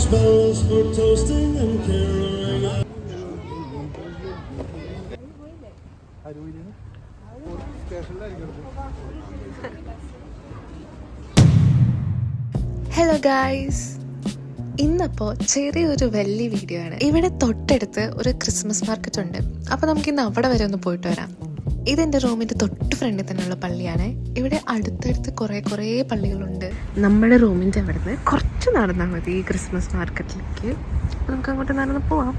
marshmallows for toasting and caroling. Hello guys ഇന്നപ്പോൾ ചെറിയൊരു വലിയ video ആണ്. ഇവിടെ തൊട്ടടുത്ത് ഒരു ക്രിസ്മസ് മാർക്കറ്റ് ഉണ്ട്. അപ്പോൾ നമുക്ക് ഇന്ന് അവിടെ വരെ ഒന്ന് പോയിട്ട് വരാം. ഇതെന്റെ റൂമിന്റെ തൊട്ട് ഫ്രണ്ടിൽ തന്നെയുള്ള പള്ളിയാണ്. ഇവിടെ അടുത്തടുത്ത് കുറേ കുറേ പള്ളികളുണ്ട്. നമ്മുടെ റൂമിന്റെ അവിടുന്ന് കുറച്ച് നടന്നാൽ മതി ഈ ക്രിസ്മസ് മാർക്കറ്റിലേക്ക്. നമുക്ക് അങ്ങോട്ട് നടന്ന് പോവാം.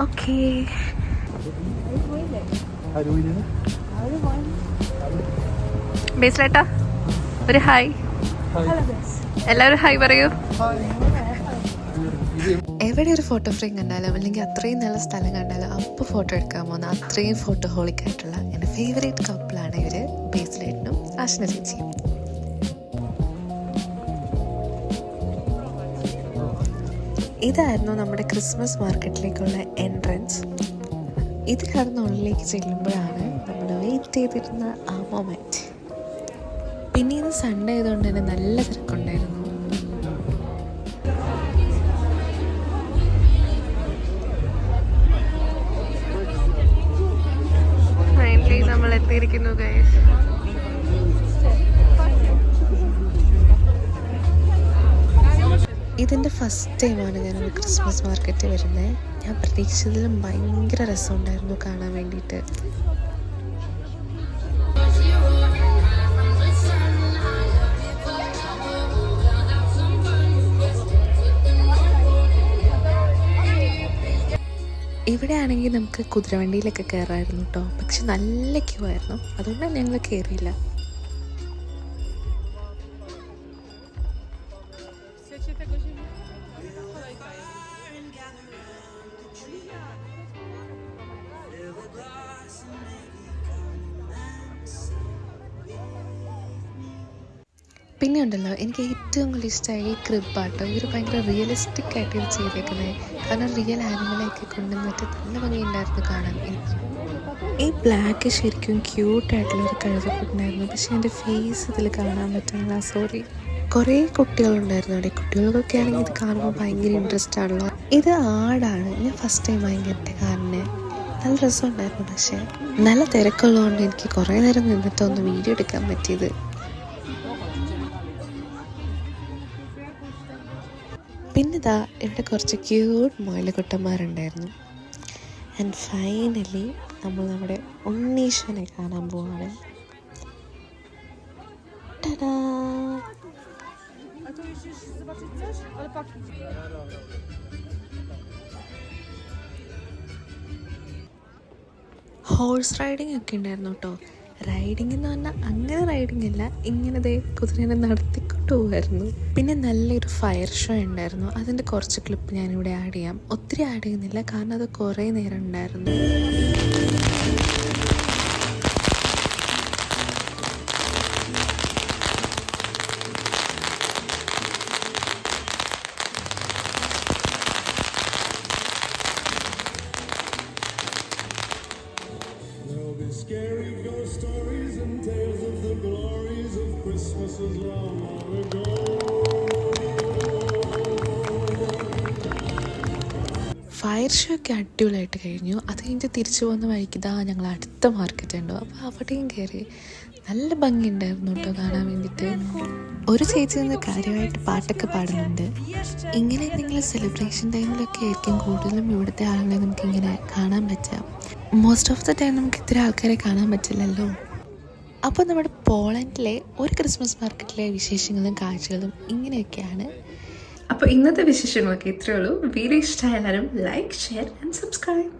ഓക്കെ. ബേസിലേട്ടാ ഒരു ഹായ്. എല്ലാവരും ഹായ് പറയൂ. എവിടെ ഒരു ഫോട്ടോ ഫ്രെയിം കണ്ടാലും അല്ലെങ്കിൽ അത്രയും നല്ല സ്ഥലം കണ്ടാലും അപ്പോൾ ഫോട്ടോ എടുക്കാൻ പോകുന്ന അത്രയും ഫോട്ടോ ഹോളിക് ആയിട്ടുള്ള എന്റെ ഫേവറേറ്റ് കപ്പിളാണ് ഇവർ ബേസിലേട്ടനും ആശ്ന ചേച്ചിയും. ഇതായിരുന്നു നമ്മുടെ ക്രിസ്മസ് മാർക്കറ്റിലേക്കുള്ള എൻട്രൻസ് ഇത് കടന്ന് ഉള്ളിലേക്ക് ചെല്ലുമ്പോഴാണ് നമ്മൾ വെയിറ്റ് ചെയ്തിരുന്ന ആ മൊമെന്റ് പിന്നെ ഇത് സൺഡേ ആയതുകൊണ്ട് തന്നെ നല്ല തിരക്കുണ്ടായിരുന്നു. എത്തിയിരിക്കുന്നു ഗൈസ് ഇതിന്റെ ഫസ്റ്റ് ടൈമാണ് ഞാൻ ഒരു ക്രിസ്മസ് മാർക്കറ്റ് വരുന്നത് ഞാൻ പ്രതീക്ഷിച്ചതിലും ഭയങ്കര രസമുണ്ടായിരുന്നു കാണാൻ വേണ്ടിയിട്ട്. ഇവിടെ ആണെങ്കിൽ നമുക്ക് കുതിരവണ്ടിയിലൊക്കെ കയറായിരുന്നു കേട്ടോ. പക്ഷെ നല്ല ക്യൂ ആയിരുന്നു. അതുകൊണ്ടാണ് ഞങ്ങൾ കയറിയില്ല. പിന്നെ ഉണ്ടല്ലോ എനിക്ക് ഏറ്റവും കൂടുതൽ ഇഷ്ടമായ ഈ ക്രിബാട്ടോ ഇവർ ഭയങ്കര റിയലിസ്റ്റിക് ആയിട്ട് ഇത് ചെയ്തേക്കുന്നത് കാരണം റിയൽ ആനിമലൊക്കെ കൊണ്ടുവന്നിട്ട് നല്ല ഭംഗിയുണ്ടായിരുന്നു കാണാൻ. എനിക്ക് ഈ ബ്ലാക്ക് ശരിക്കും ക്യൂട്ടായിട്ടുള്ള ഒരു കഴുതക്കുണ്ടായിരുന്നു പക്ഷെ എന്റെ ഫേസ് ഇതിൽ കാണാൻ പറ്റുന്നില്ല സോറി കുറേ കുട്ടികളുണ്ടായിരുന്നു അവിടെ. കുട്ടികൾക്കൊക്കെ ആണെങ്കിൽ ഇത് കാണുമ്പോൾ ഭയങ്കര ഇൻട്രസ്റ്റ് ആണല്ലോ. ഇത് ആടാണ്. ഞാൻ ഫസ്റ്റ് ടൈം വാങ്ങിയിട്ട് കാരണം. നല്ല രസമുണ്ടായിരുന്നു പക്ഷേ. നല്ല തിരക്കുള്ളതുകൊണ്ട് എനിക്ക് കുറേ നേരം നിന്നിട്ടൊന്ന് വീഡിയോ എടുക്കാൻ പറ്റിയത്. പിന്നെ ഇതാ ഇവിടെ കുറച്ച് ക്യൂട്ട് മുയലുകുട്ടന്മാരുണ്ടായിരുന്നു ആൻഡ് ഫൈനലി നമ്മൾ നമ്മുടെ ഉണ്ണീശ്വനെ കാണാൻ പോവാണ്! ഹോഴ്സ് റൈഡിംഗ് ഒക്കെ ഉണ്ടായിരുന്നു കേട്ടോ. റൈഡിംഗ് എന്ന് പറഞ്ഞാൽ അങ്ങനെ റൈഡിംഗ് അല്ല ഇങ്ങനെ ദേ കുതിരനെ നടത്തിക്കൊണ്ട് പോകുമായിരുന്നു പിന്നെ നല്ലൊരു ഫയർ ഷോ ഉണ്ടായിരുന്നു. അതിന്റെ കുറച്ച് ക്ലിപ്പ് ഞാനിവിടെ ആഡ് ചെയ്യാം. ഒത്തിരി ആഡ് ചെയ്യുന്നില്ല. കാരണം അത് കുറേ നേരം ഉണ്ടായിരുന്നു. ഫയർ ഷോ ഒക്കെ അടിപൊളിയായിട്ട് കഴിഞ്ഞു. അത് കഴിഞ്ഞ് തിരിച്ചു പോകുന്ന വഴിക്ക് ഇതാ ഞങ്ങൾ അടുത്ത മാർക്കറ്റ് ഉണ്ടോ. അപ്പോൾ അവിടെയും കയറി നല്ല ഭംഗിയുണ്ടായിരുന്നു കേട്ടോ കാണാൻ വേണ്ടിയിട്ട് ഒരു ചേച്ചി നിന്ന് കാര്യമായിട്ട് പാട്ടൊക്കെ പാടുന്നുണ്ട്. ഇങ്ങനെ എന്തെങ്കിലും സെലിബ്രേഷൻ ടൈമിലൊക്കെ ആയിരിക്കും കൂടുതലും ഇവിടുത്തെ ആളുകളെ നമുക്കിങ്ങനെ കാണാൻ പറ്റുക മോസ്റ്റ് ഓഫ് ദ ടൈം നമുക്ക് ഇത്ര ആൾക്കാരെ കാണാൻ പറ്റില്ലല്ലോ. അപ്പോൾ നമ്മുടെ പോളണ്ടിലെ ഒരു ക്രിസ്മസ് മാർക്കറ്റിലെ വിശേഷങ്ങളും കാഴ്ചകളും ഇങ്ങനെയൊക്കെയാണ്. അപ്പോൾ ഇന്നത്തെ വിശേഷങ്ങളൊക്കെ ഇത്രയേ ഉള്ളൂ. വീഡിയോ എല്ലാവരും ലൈക്ക് ഷെയർ ആൻഡ് സബ്സ്ക്രൈബ്